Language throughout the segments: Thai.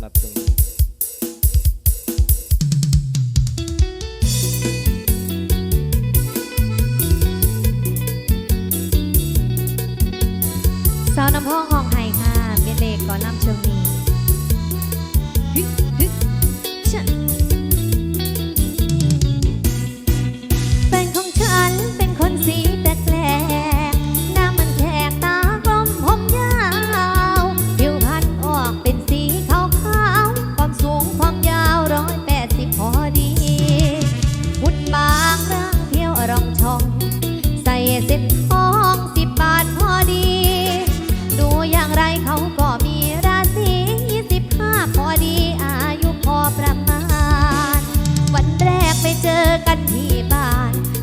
na.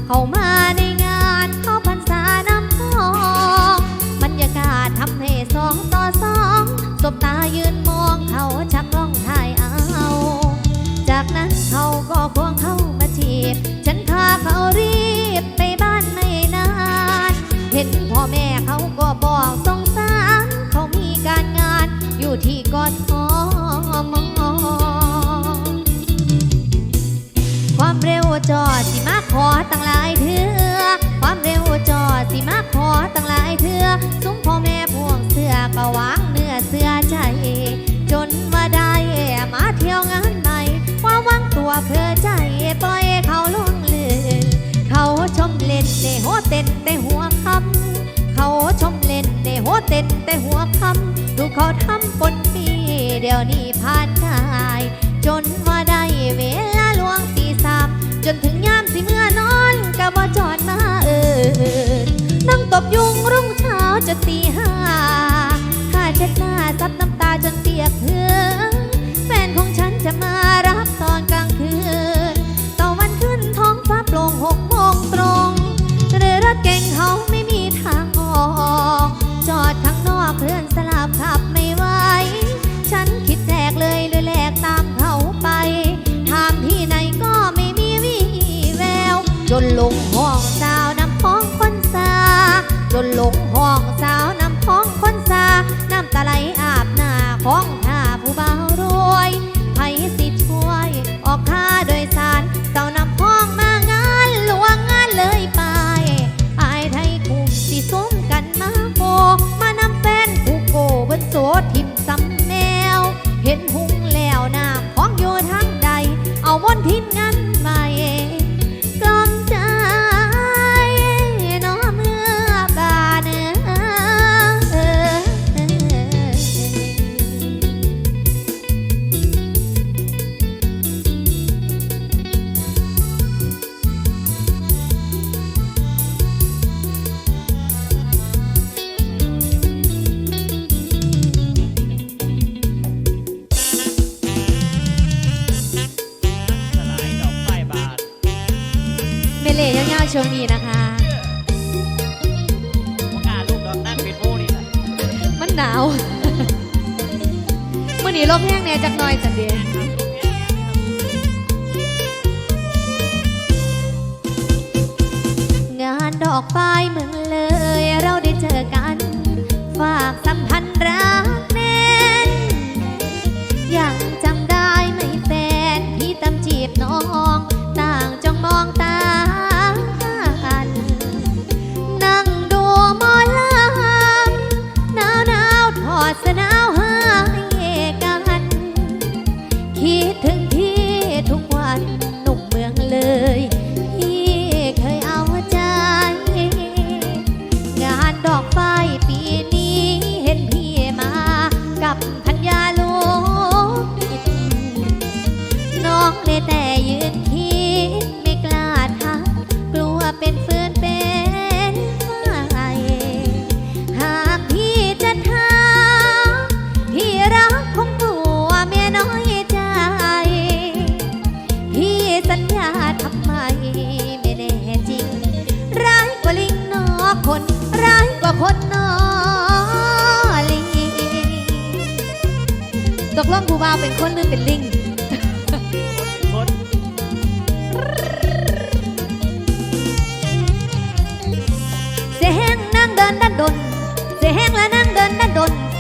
好吗？ เพื่อใจปล่อยเขาล่วงเลือนเขาชมเล่นในหัวเต้นแต่หัวคำเขาชมเล่นในหัวเต้นแต่หัวคำดูเขาทำปนปีเดี๋ยวนี้ผ่านได้จนว่าได้เวลาลวงตีสามจนถึงยามสิเมื่อนอนกะบ่จอดมาเอิดนั่งตบยุงรุ่งเช้าจะตีห้าข้าเช็ดหน้าซับน้ำตาจนเปียกเพื่อ ช่วงนี้นะคะมันหนาวมื่อนี้ลมแห้งแหน่จักหน่อยจันเดียงานดอกป้ายเมืองเลย เราได้เจอกัน ฝากสัมพันธ์รักแน องเลยแต่ยืนคิดไม่กล้าทักกลัวเป็นเฟืนเป็นไฟหากพี่จะถามพี่รักคงกลัวเมียน้อยใจ พี่สัญญาทำไมไม่แน่จริง ร้ายกว่าลิงนอกคน ร้ายกว่าคนนอลิงตกลงผู้บ่าวเป็นคนหรือเป็นลิง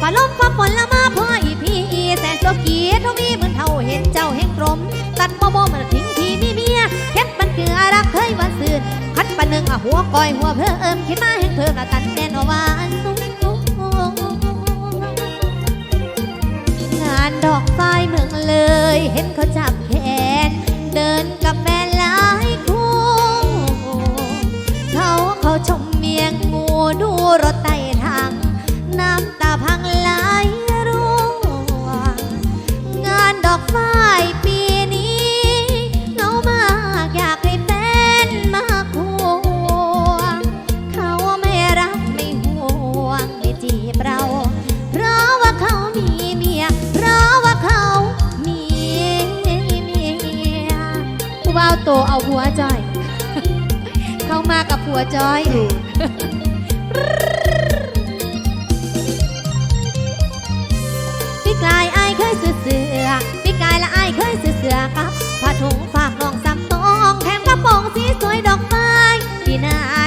ปลาลมควาฝนละมาพ่ออีพีอีแสนโลกีเท่ามีเหมือนเท่าเห็นเจ้าแห่งกลม ตัดบ่บ่มันทิ้งที่มีเมียเฮ็ดมันเกลือรักเคยวันซื่นคัดปันหนึ่งหัวก้อยหัวเพื่อเอิมคิดมาแห่งเพิ่มละตันแน่นว่าอันสูงงานดอกไฟเมืองเลย เห็นเขาจับแขนเดิน พี่กายอายเคยซื้อเสือพี่กายและอายเคยซื้อเสือกับผ้าถุงฝากน้องสำตองแถมกระโปรงสีสวยดอกไม้ที่นาย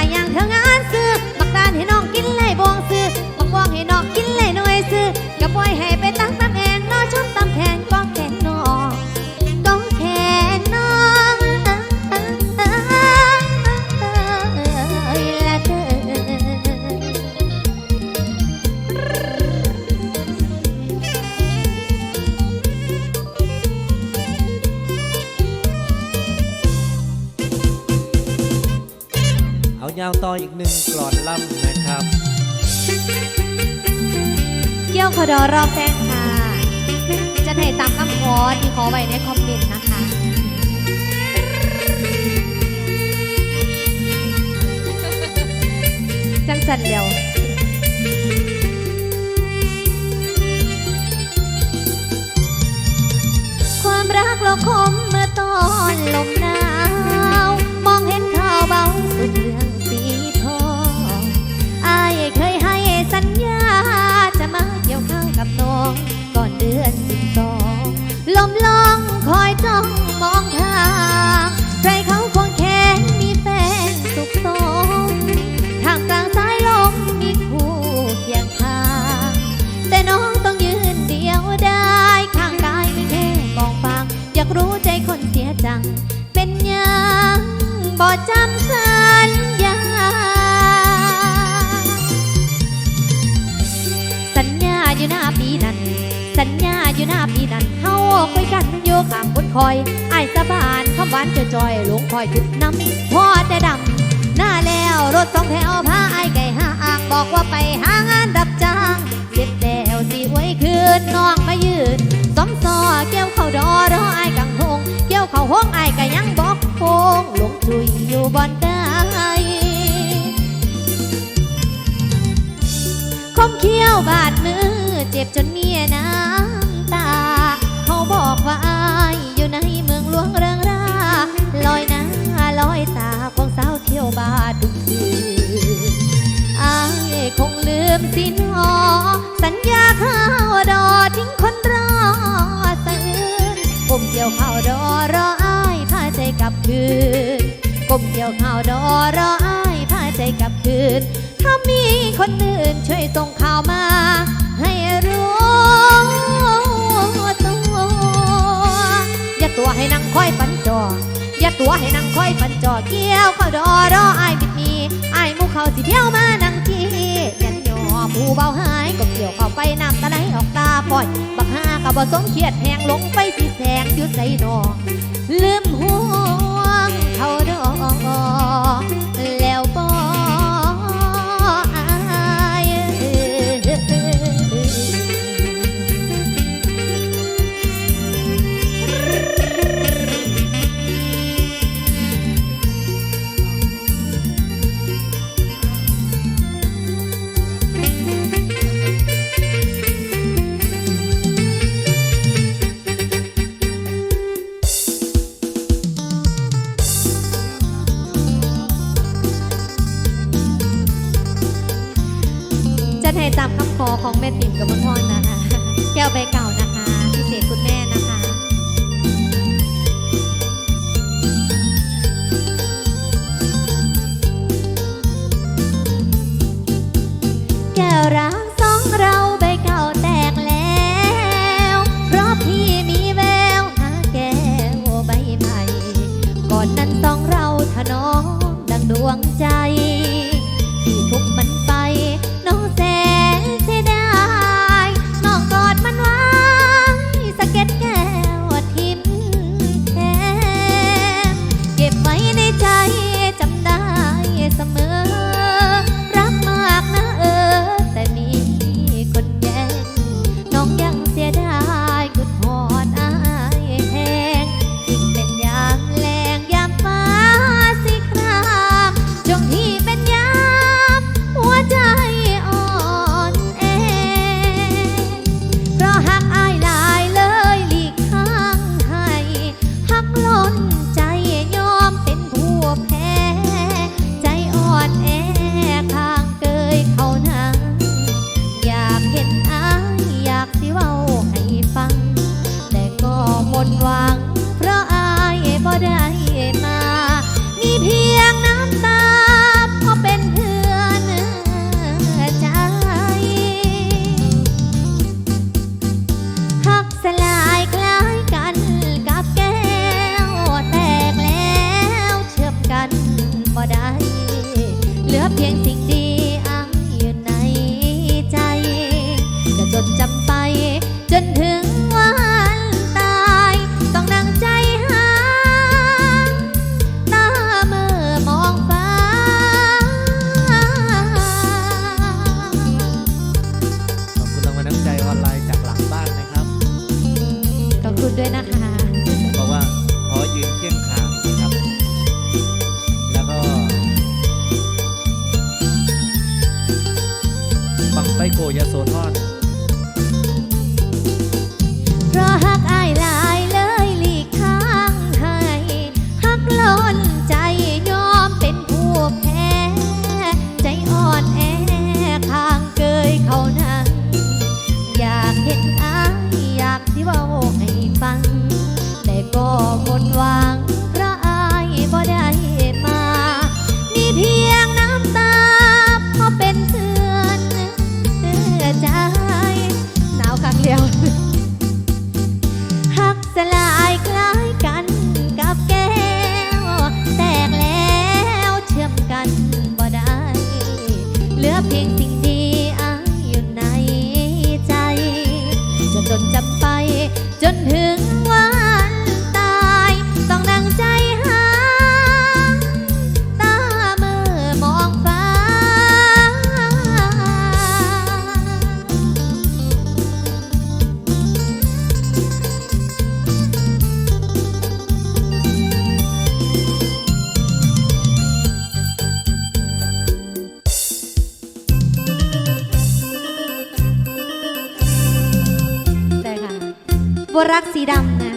ยาวต่ออีกหนึ่งกลอนล่ำนะครับเกี่ยวขอดอรอบแจ้งค่ะ จะให้ตามคำขอที่ขอไว้ในคอมเมนต์นะคะ จังสันเดียวความรักเราคมเมื่อตอนลมหนาวม ลองคอยจ้องมองทาง ใครเขาควงแขนมีแฟนสุขสมทางกลางสายลมมีคู่เคียงข้าง แต่น้องต้องยืนเดียวได้ ข้างกายไม่แค่กองฟาง อยากรู้ใจคนเสียจัง เป็นยังบ่จำสัญญาสัญญาอยู่หน้าปีนั้น สัญญาอยู่หน้าปีนั้นเฮาคุยกันอยู่ข้างบนคอยไอ้สะบานคำหวานจะจอยๆลงคอยจุดน้ำพ่อแต่ดำหน้าแล้วรถสองแถวพาไอ้ไก่ห้าอ่างบอกว่าไปหางานรับจ้างเสร็จแล้วสิไว้คืนน้องมายืนสมซอเกี่ยวเข้าดอรอไอ้ายกังทงเกี่ยวเข้าห้องไอ้ายก็ยังบอกโคงลงจุยอยู่บอนได้คมเขี้ยวบาดมือ เจ็บจนเมียน้ำตา เขาบอกว่าอายอยู่ในเมืองหลวงเริงราลอยหน้าลอยตาของสาวเที่ยวบาดทุกคืนอายคงลืมสินหอสัญญาข้าวดอทิ้งคนรอตื่นก้มเกี่ยวข้าวดอรออายพาใจกลับคืนก้มเกี่ยวข้าวดอรออายพาใจกลับคืนถ้ามีคนอื่นช่วยส่งข่าวมา ให้รู้ตัวอย่าตัวให้นั่งคอยปันจออย่าตัวให้นั่งคอยปันจอเกี่ยวเข้าดอรอไอายบิดมีไอายหมูเขาสิเที่ยวมานั่งจียันยอผู้เบาหายก็เกี่ยวเข้าไปน้ำตาไหลออกตาปล่อย บักห้ากับบ่สมเขียดแหงลงไปสิแสงอยู่ใจดอลืมห่วงเขาดอ็ให้ตามคำขอของแม่ติ๋มกับมณฑรนะคะ แก้วใบเก่านะคะพิเศษคุณแม่นะคะแก้วรักสองเราใบเก่าแตกแล้ว เพราะพี่มีแววหาแก้วใบใหม่ ก่อนนั้นสองเราถนอมดังดวงใจ โพยโสธรเพราะหักอ ว่ารักสีดำนะ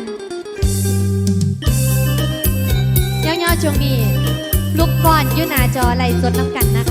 ย่อๆช่วงนี้ ลูกก่อนยู่นาจอไหลสดน้ำกันนะ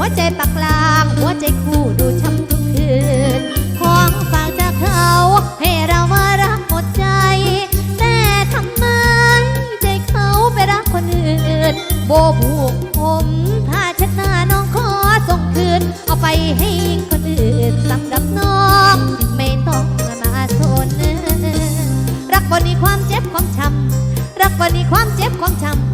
หัวใจปักลาง หัวใจคู่ดูช้ำทุกคืน ของฝากจากเขาให้เรามารักหมดใจ แต่ทำไมใจเขาไปรักคนอื่น โบผูกผมผ้าชน้าน้องขอส่งคืน เอาไปให้คนอื่นสำหรับน้อง ไม่ต้องมาสนรักบนนี้ความเจ็บความช้ำรักบนนี้ความเจ็บความช้ำ